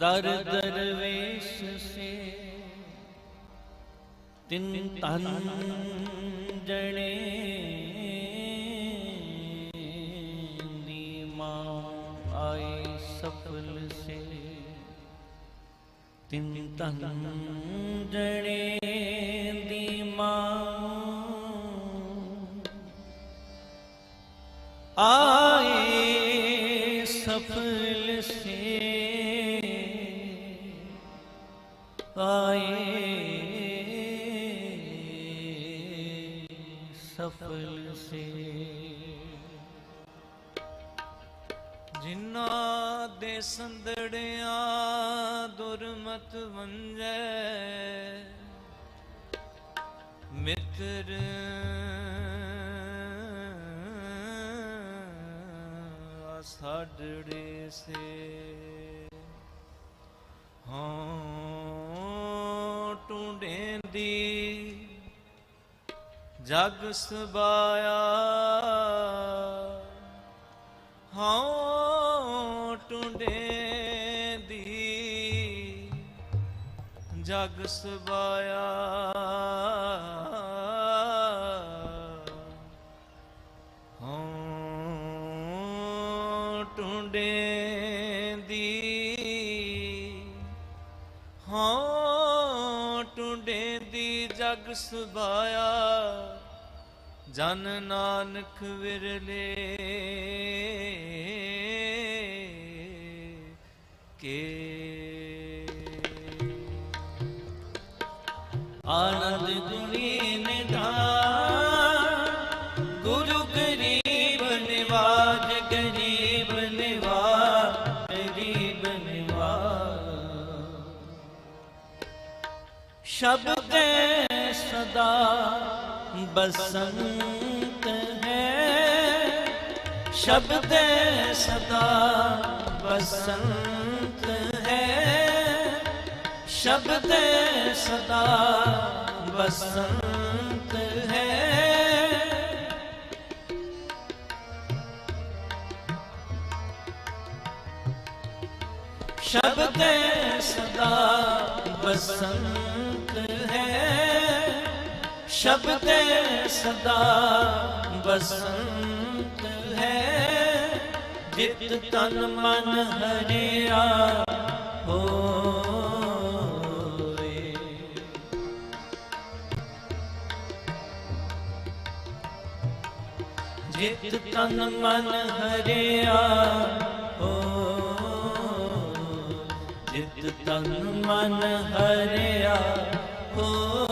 ਦਰ ਦਰਵੇਸ਼ ਸੇ ਤਿੰਨ ਤਨ ਜਣੇ ਦੀ ਮਾਂ ਆਈ ਸਫਲ ਸੇ ਤਿੰਨ ਤਨ ਜਣੇ ਦੀ ਮਾਂ ਆਏ ਆਏ ਸਫਲ ਸੇ। ਜਿਨ੍ਹਾਂ ਦੇ ਸੰਦੜਿਆਂ ਦੁਰਮਤ ਵੰਜੈ ਮਿੱਤਰ ਸਾਡੜੇ ਸੇ। ਹਾਂ। ਟੁੰਡੇਂਦੀ ਜਗ ਸਬਾਇਆ। ਹਾਂ ਟੁੰਡੇ ਦੀ ਜਗ ਸਬਾਇਆ। ਹਾਂ ਟੁੰਡੇ ਜਗ ਸਬਾਇਆ ਜਨ ਨਾਨਕ ਵਿਰਲੇ। ਕੇ। ਆਨੰਦ ਗੁਣੀ ਨਿਧਾਨ, ਗੁਰੂ ਗਰੀਬ ਨਿਵਾਜ ਗਰੀਬ ਨਿਵਾਜ ਗਰੀਬ ਨਿਵਾਜ। ਸ਼ਬਦ ਸਦਾ ਬਸੰਤ ਹੈ। ਸ਼ਬਦ ਸਦਾ ਬਸੰਤ ਹੈ। ਸ਼ਬਦ ਸਦਾ ਬਸੰਤ ਹੈ। ਸ਼ਬਦ ਸਦਾ ਬਸੰਤ ਹੈ। ਸ਼ਬਦੇ ਸਦਾ ਬਸੰਤ ਹੈ। ਜਿਤ ਤਨ ਮਨ ਹਰਿਆ ਹੋਏ। ਜਿਤ ਤਨ ਮਨ ਹਰਿਆ ਹੋ ਜਿਤ ਤਨ ਮਨ ਹਰਿਆ ਹੋਏ।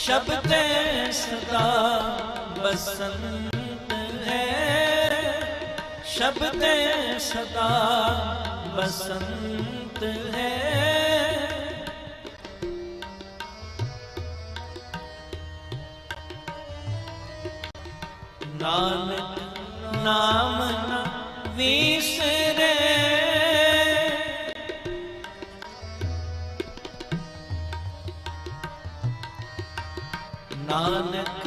ਸ਼ਬਦੇ ਸਦਾ ਬਸੰਤ ਹੈ ਸ਼ਬਦੇ ਸਦਾ ਬਸੰਤ ਹੈ ਨਾਨਕ ਨਾਮ ਨਾ ਵਿਸਰੇ ਨਾਨਕ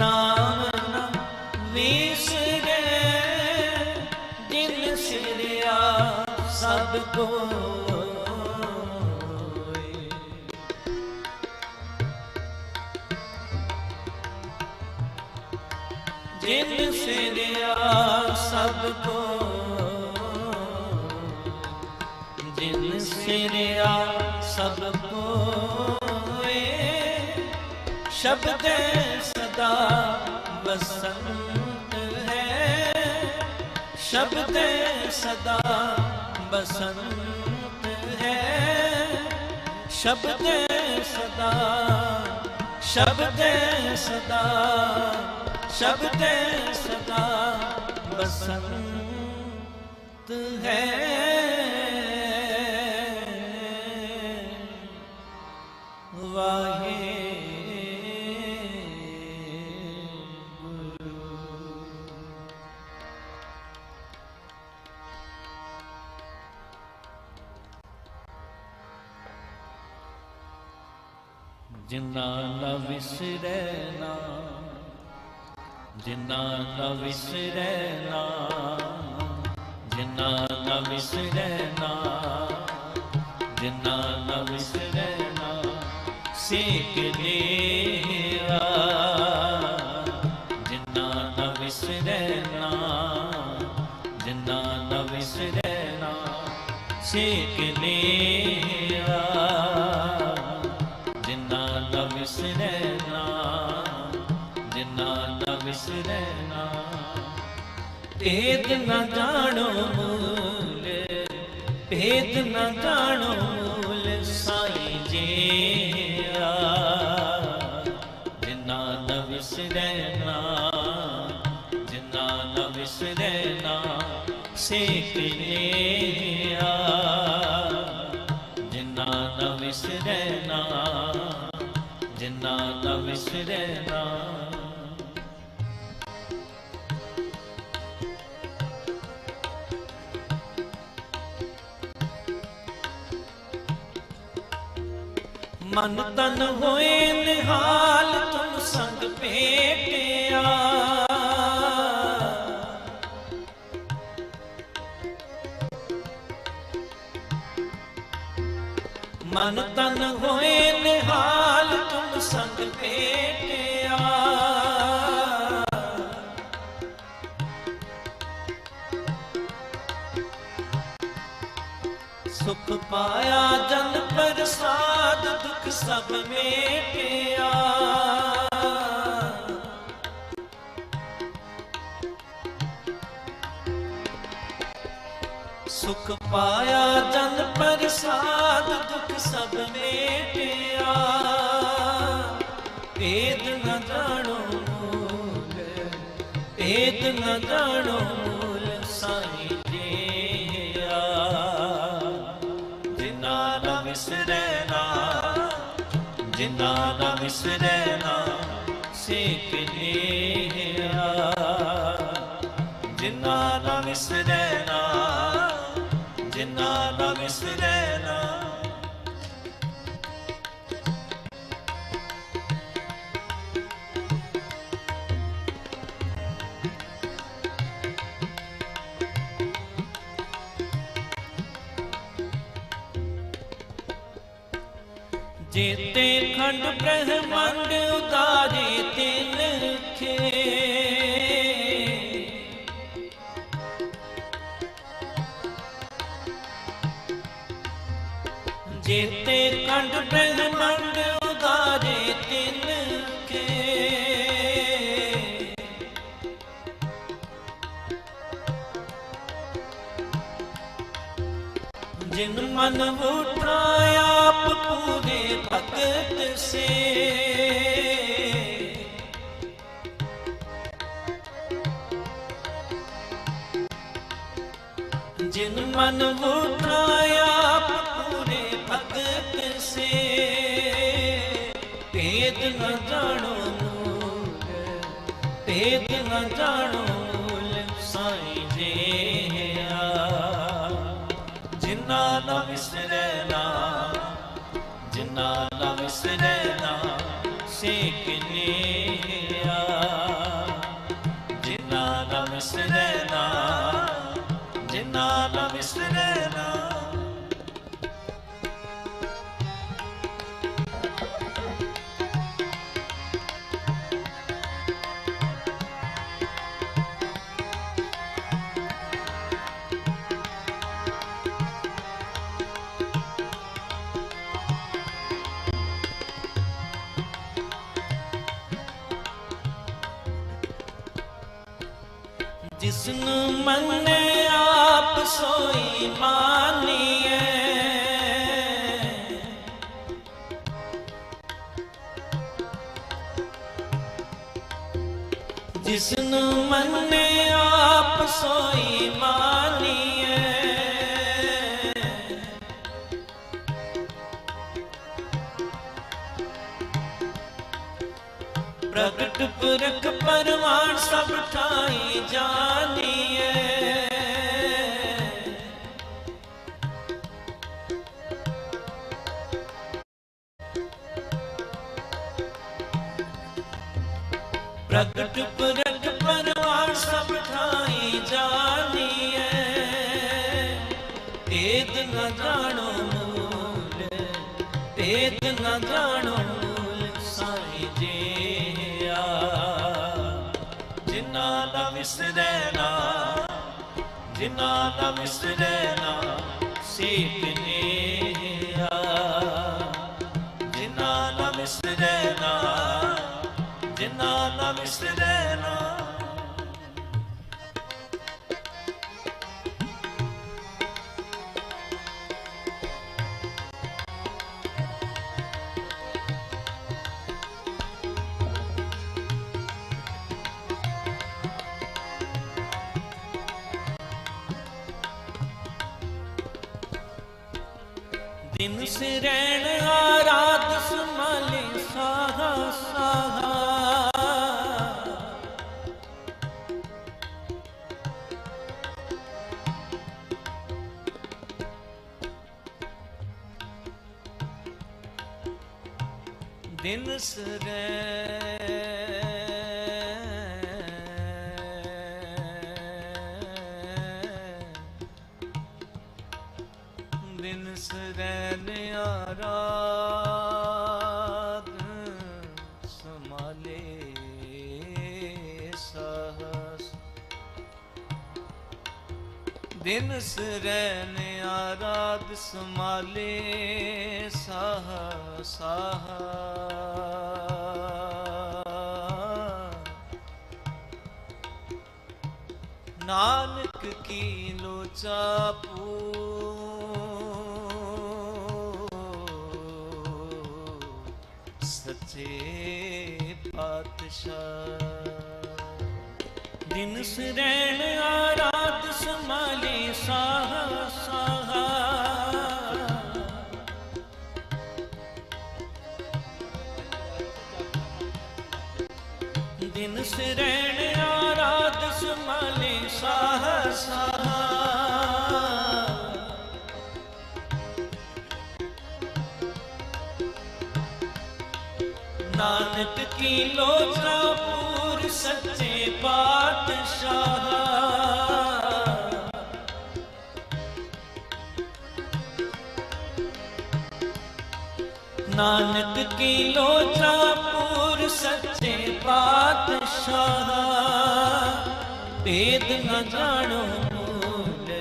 ਨਾਮ ਨਾ ਵਿਸਰੇ ਦਿਲ ਸਿਰਿਆ ਸਭ ਕੋਇ। ਜਿਨ ਸਿਰਿਆ ਸਭ ਕੋ ਜਿਨ ਸਿਰਿਆ ਸਭ ਸ਼ਬਦ ਸਦਾ ਬਸੰਤ ਹੈ ਸ਼ਬਦ ਸਦਾ ਬਸੰਤ ਹੈ ਸ਼ਬਦ ਸਦਾ ਸ਼ਬਦ ਸਦਾ ਸ਼ਬਦ ਸਦਾ ਬਸੰਤ ਹੈ ਵਿਸਰੈ ਨਾ, ਜਿਨਾ ਨ ਵਿਸਰੈ ਨਾ, ਜਿਨਾ ਨ ਵਿਸਰੈ ਨਾ, ਜਿਨਾ ਨ ਵਿਸਰੈ ਨਾ, ਸੇਕ ਦੇਵਾ ਜਿਨਾ ਨ ਵਿਸਰੈ ਨਾ, ਜਿਨਾ ਨ ਵਿਸਰੈ ਨਾ, ਸੇਕ ਦੇਵਾ ਭੇਦ ਨਾ ਜਾਣੋ ਮੂਲ, ਭੇਦ ਨ ਜਾਣੋ ਮੂਲ ਸਾਈ ਜੀਆ ਜਿਨਾ ਨ ਵਿਸਰੈ ਨਾ, ਜਿਨਾ ਨ ਵਿਸਰੈ ਨਾ ਸੇਕ ਲਿਆ ਜਿਨਾ ਨ ਵਿਸਰੈ ਨਾ, ਜਿਨਾ ਨ ਵਿਸਰੈ ਨਾ ਮਨ ਤਨ ਹੋਏ ਨਿਹਾਲ, ਤੁਮ ਸੰਗ ਭੇਟਿਆ। ਮਨ ਤਨ ਹੋਏ ਨਿਹਾਲ, ਤੁਮ ਸੰਗ ਭੇਟਿਆ। ਸੁਖ ਪਾਇਆ ਜਨ ਪ੍ਰਸਾਦ ਦੁੱਖ ਸਭ ਮੇਟਿਆ। ਸੁਖ ਪਾਇਆ ਜਨ ਪ੍ਰਸਾਦ ਦੁਖ ਸਭ ਮੇਟਿਆ। ਭੇਦ ਨ ਜਾਣੋ ਭੇਦ ਨ ਜਾਣੋ ਜਿਨਾ ਵਿਸਰੈ ਨਾ ਸੇਕ ਲਿਆ ਜਿਨਾ ਨ ਵਿਸਰੈ ਨਾ ਜਿਨਾ ਨ ਵਿਸਰੈ ਨਾ ਜੇਤੇ ਖੰਡ ਬ੍ਰਹਮੰਡ ਉਤਾਰੇ ਤਿਨ ਖੇ ਜੇਤੇ ਖੰਡ ਬ੍ਰਹਮੰਡ ਉਤਾਰੇ ਤਿਨ ਖੇ ਜਿਨ ਮਨ ਉਠਾ ਆਪ ਪੂਰੇ ਭਗਤ ਸੇ। ਜਿਨ ਮਨ ਉਠਾ ਆਪ ਪੂਰੇ ਭਗਤ ਸੇ। ਭੇਦ ਨ ਜਾਣੋ ਮੂਲ ਭੇਦ ਜਿਨਾ ਨਾ ਵਿਸਰੈ ਨਾ ਜਿਨਾ ਨ ਵਿਸਰੈ ਨਾ ਸੇਕ ਲਿਆ ਜਿਨਾ ਨ ਵਿਸਰੈ ਜਿਸ ਨੂੰ ਮੰਨੇ ਆਪ ਸੋਈ ਮਾਨੀਏ ਪ੍ਰਗਟ ਪੁਰਖ ਪਰਵਾਨ ਸਭ ਠਾਈ ਜਾਣੀਏ ਪ੍ਰਗਟ ਤੇਤ ਨ ਜਾਣੋ ਮੂਲ ਤੇਤ ਨ ਜਾਣੋ ਮੂਲ ਸਾਈ ਜੀਆ ਜਿਨ੍ਹਾਂ ਦਾ ਵਿਸਰੈ ਨਾ, ਜਿਨ੍ਹਾਂ ਦਾ ਵਿਸਰੈ ਨਾ, ਸੀਤ ਨੇਆ ਜਿਨ੍ਹਾਂ ਦਾ ਵਿਸਰੈ ਨਾ, ਜਿਨ੍ਹਾਂ ਦਾ ਵਿਸਰੈ ਨਾ ਦਿਨ ਸਰੈਨ ਆਰਾਧ ਸਮਾਲੇ ਸਾਹ ਸਾਹ। ਨਾਨਕ ਕੀ ਲੋਚਾ ਪੂ ਸੱਚੇ ਪਾਤਸ਼ਾਹ। ਦਿਨ ਸਰੈਣ ਆਰਾਧ ਸਾਹ ਸਾਹ ਦਿਨ ਸਰੈਣ ਆਰਾਧ ਸਮਾਲੇ ਸਾਹ ਸਾਹ ਨਾਨਕ ਕੀ ਲੋਚਾ ਪੂਰ ਸੱਚੇ ਪਾਤਸ਼ਾਹ। ਨਾਨਕ ਕੀ ਲੋਚਾ ਪੂਰ ਸੱਚੇ ਪਾਤਸ਼ਾਹ। ਭੇਦ ਨਾ ਜਾਣੋ ਮੂਲ,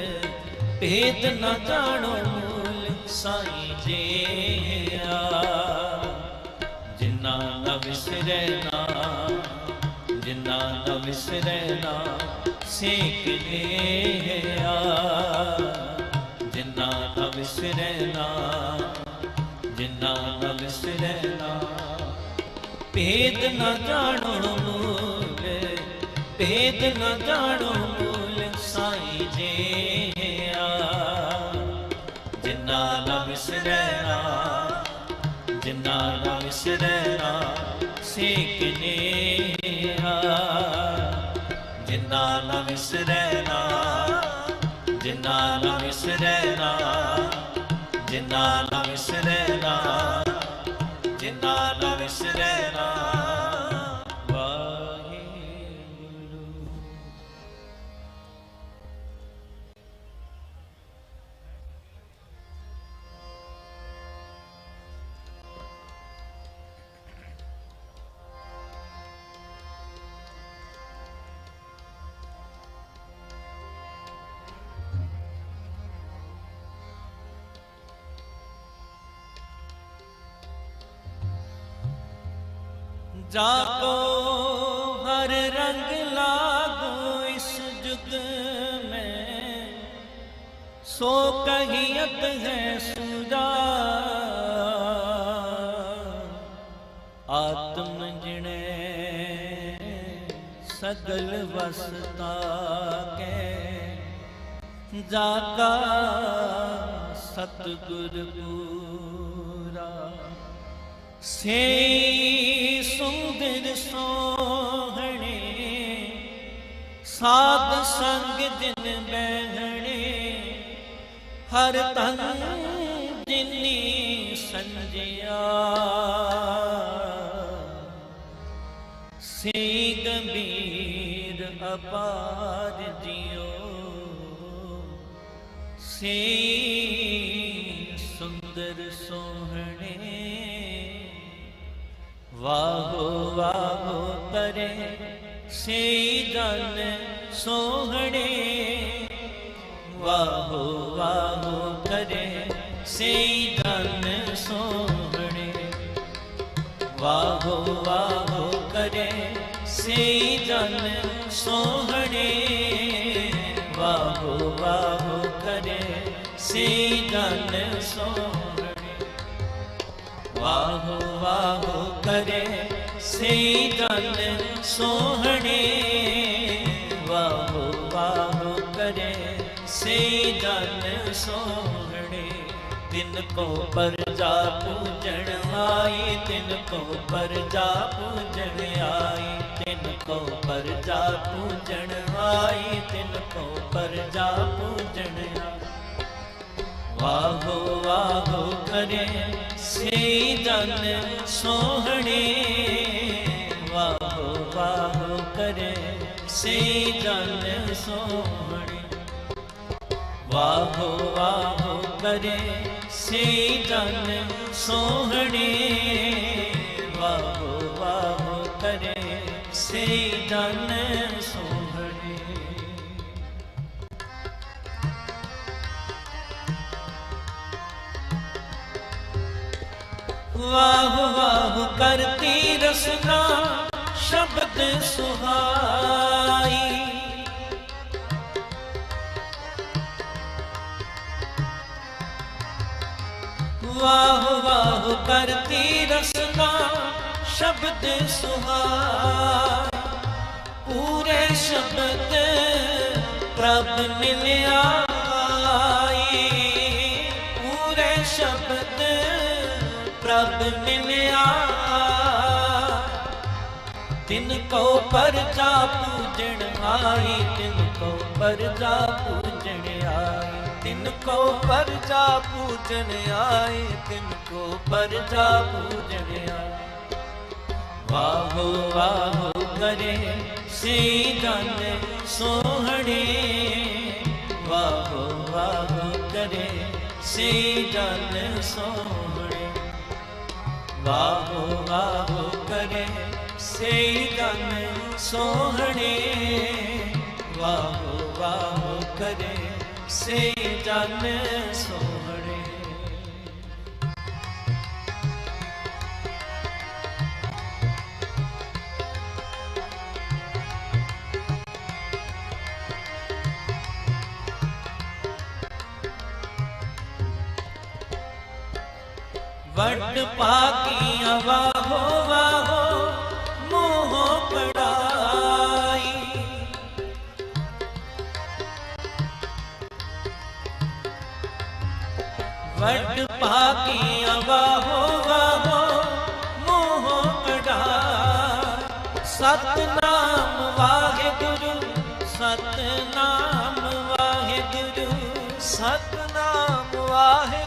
ਭੇਦ ਨਾ ਜਾਣੋ ਮੂਲ ਸਾਈਂ ਜੀਆ ਜਿਨ੍ਹਾਂ ਨਾ ਵਿਸਰੈ ਨਾ ਜਿਨ੍ਹਾਂ ਨਾ ਵਿਸਰੈ ਨਾ ਸੇਕ ਲਿਆ ਜਿਨ੍ਹਾਂ ਨਾ ਵਿਸਰੈ ਨਾ ਜਿਨ੍ਹਾਂ ਨਾ ਵਿਸਰੈ ਭੇਦ ਨਾ ਜਾਣੋ ਮੂਲ, ਭੇਦ ਨਾ ਜਾਣੋ ਮੂਲ ਸਾਈ ਜੀਆ ਜਿਨ੍ਹਾਂ ਨਾ ਵਿਸਰੈ ਨਾ ਜਿਨ੍ਹਾਂ ਨਾ ਵਿਸਰੈ ਨਾ ਸੇਕ ਨੇਹਾ ਜਿਨ੍ਹਾਂ ਨਾ ਵਿਸਰੈ ਨਾ ਜਿਨ੍ਹਾਂ ਨਾ ਵਿਸਰੈ ਨਾ ਜਿਨ੍ਹਾਂ ਜਾਕੋ ਹਰ ਰੰਗ ਲਾਗੋ ਇਸ ਜੁਗ ਮੈਂ। ਸੋ ਕਹੀਤ ਹੈ ਸੁਦਾ ਆਤਮ ਜਿਣੇ ਸਗਲ ਵਸਤਾ ਕੇ। ਜਾਕਾ ਸੇ ਸੁੰਦਰ ਸੋਹਣੇ, ਸਾਧ ਸੰਗ ਜਿਨ ਬਹਿਣੇ, ਹਰ ਤਨ ਜਿਨੀ ਸੰਜਿਆ। ਸੇ ਗੰਭੀਰ ਅਪਾਰ ਜਿਉ ਸੇ ਸੁੰਦਰ ਸੋਹਣੇ ਵਾਹੋ ਵਾਹੋ ਕਰੇ ਸਈ ਦਨ ਸੋਹਣੇ। ਵਾਹੋ ਵਾਹੋ ਕਰੇ ਸਈ ਦਨ ਸੋਹਣੇ। ਵਾਹੋ ਵਾਹੋ ਕਰੇ ਸਈ ਦਨ ਸੋਹਣੇ। ਵਾਹੋ ਵਾਹੋ ਕਰੇ ਸਈ ਦਨ ਸੋਹਣੇ। ਵਾਹੋ ਵਾਹੋ ਕਰੇ ਸੇ ਜਨ ਸੋਹਣੇ। ਵਾਹੋ ਵਾਹੋ ਕਰੇ ਸੇ ਜਨ ਸੋਹਣੇ। ਤਿੰਨ ਕੋ ਪਰਜਾ ਪੂਜਣ ਆਈ, ਤਿੰਨ ਕੋ ਪਰਜਾ ਪੂਜਣ ਆਈ। ਤਿੰਨ ਕੋ ਪਰਜਾ ਪੂਜਣ ਆਈ, ਤਿੰਨ ਕੋ ਪਰਜਾ ਪੂਜਣ ਆਈ ਵਾਹੋ ਵਾਹੋ ਕਰੇ ਸੇ ਜਨ ਸੋਹਣੇ। ਵਾਹੋ ਵਾਹੋ ਕਰੇ ਸੇ ਜਨ ਸੋਹਣੇ। ਵਾਹੋ ਵਾਹੋ ਕਰੇ ਸੇ ਜਨ ਸੋਹਣੇ। ਵਾਹੋ ਵਾਹੋ ਕਰੇ ਸੇ ਜਨ ਸੋਹਣੇ। ਵਾਹ ਵਾਹ ਕਰਤੀ ਰਸਨਾ, ਸ਼ਬਦ ਸੁਹਾਈ। ਵਾਹ ਵਾਹ ਕਰਤੀ ਰਸਨਾ, ਸ਼ਬਦ ਸੁਹਾਈ। ਪੂਰੇ ਸ਼ਬਦ ਪ੍ਰਭ ਮਿਲਿਆ। ਪੂਰੇ ਸ਼ਬਦ ਪ੍ਰਭ ਮਿਲਿਆ। ਤਿਨ ਕੋ ਪਰਜਾ ਪੂਜਣ ਆਈ, ਤਿਨ ਕੋ ਪਰਜਾ ਪੂਜਣ ਆਈ, ਤਿਨ ਕੋ ਪਰਜਾ ਪੂਜਨ ਆਈ, ਤਿਨ ਕੋ ਪਰਜਾ ਪੂਜਣ ਆਈ। ਵਾਹੋ ਵਾਹੋ ਕਰੇ ਸੇ ਜਨ ਸੋਹਣੇ। ਵਾਹੋ ਵਾਹੋ ਕਰੇ ਸੇ ਜਨ ਸੋਹਣੇ। ਬਾਹੋ ਬਾਹੋ ਕਰੇ ਸਈ ਗਨ ਸੋਹਣੇ ਵਾਹ ਵਾਹ ਕਰੇ ਸਈ ਜਨ ਸੋਹਣੇ ਵੱਡ ਪਾਕੀਆਂ, ਵਾਹੋ ਵਾਹੋ, ਮੋਹ ਪੜਾਈ ਵੱਡ ਪਾਕੀਆਂ, ਵਾਹੋ ਵਾਹੋ, ਮੋਹ ਪੜਾਈ ਸਤਨਾਮ ਵਾਹਿਗੁਰੂ ਸਤਨਾਮ ਵਾਹਿਗੁਰੂ ਸਤਨਾਮ ਵਾਹਿਗੁਰੂ।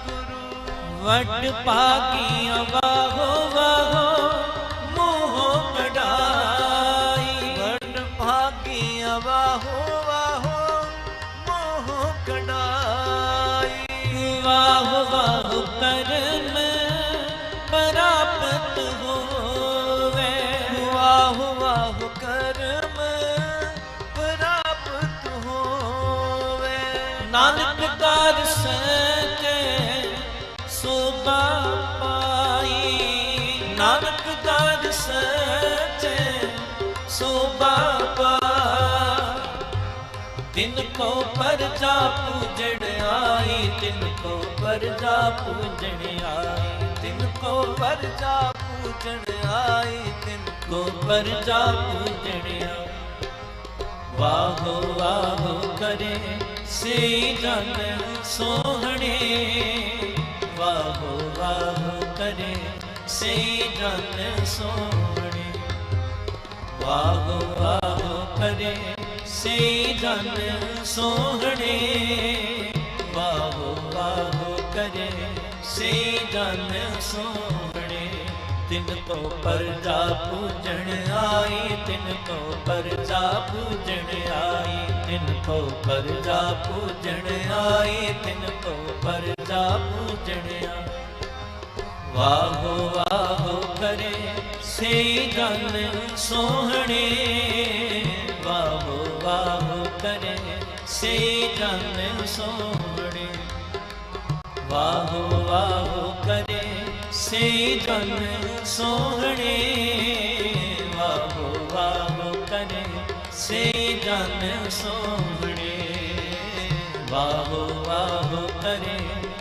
ਵਟ ਪਾਕੀਆਂ, ਵਾਹੋ ਵਾਹੋ, ਮੋਹ ਕਢਾਈ। ਵਡ ਭਾਗੀਆਂ ਵਾਹੋ ਵਾਹੋ, ਮੋਹ ਕਢਾਈ। ਵਾਹ ਵਾਹ ਕਰਮ ਪ੍ਰਾਪਤ ਹੋਵੇ। ਵਾਹ ਵਾਹ, ਕਰਮ ਪ੍ਰਾਪਤ ਹੋਵੇ। ਨਾਨਕ ਕਾਰ ਸਚੇ ਕੋ ਪਰਜਾ ਪੂਜਣ ਆਈ, ਤਿਨ ਕੋ ਪਰਜਾ ਪੂਜਣ ਆਈ, ਤਿਨ ਕੋ ਪਰਜਾ ਪੂਜਣ ਆਈ, ਤਿਨ ਕੋ ਪਰਜਾ ਪੂਜਣ ਆਈ। ਵਾਹੋ ਵਾਹੋ ਕਰੇ ਸੇ ਜਨ ਸੋਹਣੇ, ਵਾਹੋ ਵਾਹੋ ਕਰੇ ਸੇ ਜਨ ਸੋਹਣੇ। ਵਾਹੋ ਵਾਹੋ ਕਰੇ ਸੇ ਜਨ ਸੋਹਣੇ, ਵਾਹੋ ਵਾਹੋ ਕਰੇ ਸੇ ਜਨ ਸੋਹਣੇ। ਤਿਨ ਕੋ ਪਰਜਾ ਪੂਜਣ ਆਈ, ਤਿਨ ਕੋ ਪਰਜਾ ਪੂਜਣ ਆਈ, ਤਿਨ ਕੋ ਪਰਜਾ ਪੂਜਣ ਆਈ, ਤਿਨ ਕੋ ਪਰਜਾ ਪੂਜਣ ਆਈ। ਵਾਹੋ ਵਾਹੋ ਕਰੇ ਸੇ ਜਨ ਸੋਹਣੇ, ਵਾਹੋ ਵਾਹੋ ਕਰੇ ਸੇ ਜਨ ਸੋਹਣੇ। ਵਾਹੋ ਵਾਹੋ ਕਰੇ ਸੇ ਜਨ ਸੋਹਣੇ। ਵਾਹੋ ਵਾਹੋ ਕਰੇ ਸੇ ਜਨ ਸੋਹਣੇ। ਵਾਹੋ ਵਾਹੋ ਕਰੇ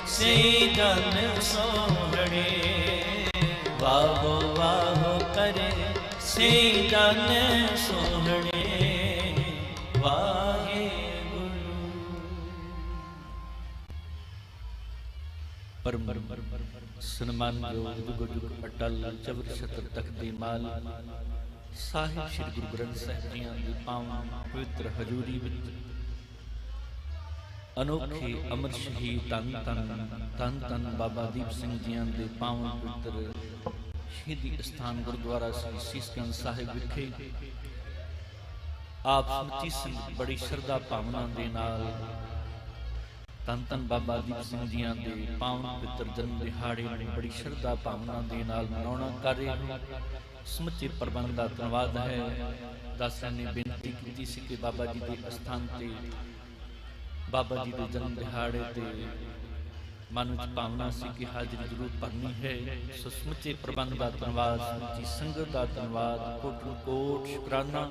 ਸੇ ਜਨ ਸੋਹਣੇ। ਵਾਹੋ ਵਾਹੋ ਕਰੇ ਸੇ ਜਨ ਸੋਹਣੇ। ਪਰਮ ਸਨਮਾਨਯੋਗ ਜੁਗ ਜੁਗ ਅਟਲ ਚਵਰ ਛਤਰ ਤਖਤੀ ਮਾਲ। ਸਾਹਿਬ ਸ੍ਰੀ ਗੁਰੂ ਗ੍ਰੰਥ ਸਾਹਿਬ ਜੀਆਂ ਦੀ ਪਾਵਨ ਪਵਿੱਤਰ ਹਜ਼ੂਰੀ ਵਿੱਚ। ਅਨੋਖੇ ਅਮਰ ਸ਼ਹੀਦ ਤਨ ਤਨ ਤਨ ਤਨ ਬਾਬਾ ਦੀਪ ਸਿੰਘ ਜੀਆਂ ਦੇ ਪਾਵਨ ਪਵਿੱਤਰ ਸ਼ਹੀਦੀ ਸਥਾਨ ਗੁਰਦੁਆਰਾ ਸ੍ਰੀ ਸੀਸਗੰਜ ਸਾਹਿਬ ਵਿਖੇ ਆਪ ਸਮੁੱਚੀ ਸੰਗਤ ਬੜੀ ਸ਼ਰਧਾ ਭਾਵਨਾ ਦੇ ਨਾਲ ਤਨ ਤਨ ਬਾਬਾ ਦੀਪ ਸਿੰਘ ਜੀਆਂ ਦੇ ਪਾਵਨ ਪਵਿੱਤਰ ਜਨਮ ਦਿਹਾੜੇ ਨੂੰ ਬੜੀ ਸ਼ਰਧਾ ਭਾਵਨਾ ਦੇ ਨਾਲ ਮਨਾਉਣਾ ਕਰ ਰਹੇ ਹਾਂ। ਸਮੁੱਚੇ ਪ੍ਰਬੰਧ ਦਾ ਧੰਨਵਾਦ ਹੈ। ਦਾਸਾਂ ਨੇ ਬੇਨਤੀ ਕੀਤੀ ਸੀ ਕਿ ਬਾਬਾ ਜੀ ਦੇ ਅਸਥਾਨ ਤੇ ਬਾਬਾ ਜੀ ਦੇ ਜਨਮ ਦਿਹਾੜੇ ਤੇ ਮਨ ਵਿੱਚ ਭਾਵਨਾ ਸੀ ਕਿ ਹਾਜ਼ਰੀ ਜ਼ਰੂਰ ਭਰਨੀ ਹੈ ਸੋ ਸਮੁੱਚੇ ਪ੍ਰਬੰਧ ਦਾ ਧੰਨਵਾਦ ਸਮੁੱਚੀ ਸੰਗਤ ਦਾ ਧੰਨਵਾਦ ਕੋਟ ਕੋਟ ਸ਼ੁਕਰਾਨਾ।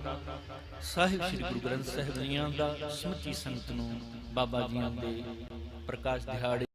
ਸਾਹਿਬ ਸ੍ਰੀ ਗੁਰੂ ਗ੍ਰੰਥ ਸਾਹਿਬ ਜੀਆਂ ਦਾ ਸਮੁੱਚੀ ਸੰਗਤ ਨੂੰ ਬਾਬਾ ਜੀਆਂ ਦੇ ਪ੍ਰਕਾਸ਼ ਦਿਹਾੜੇ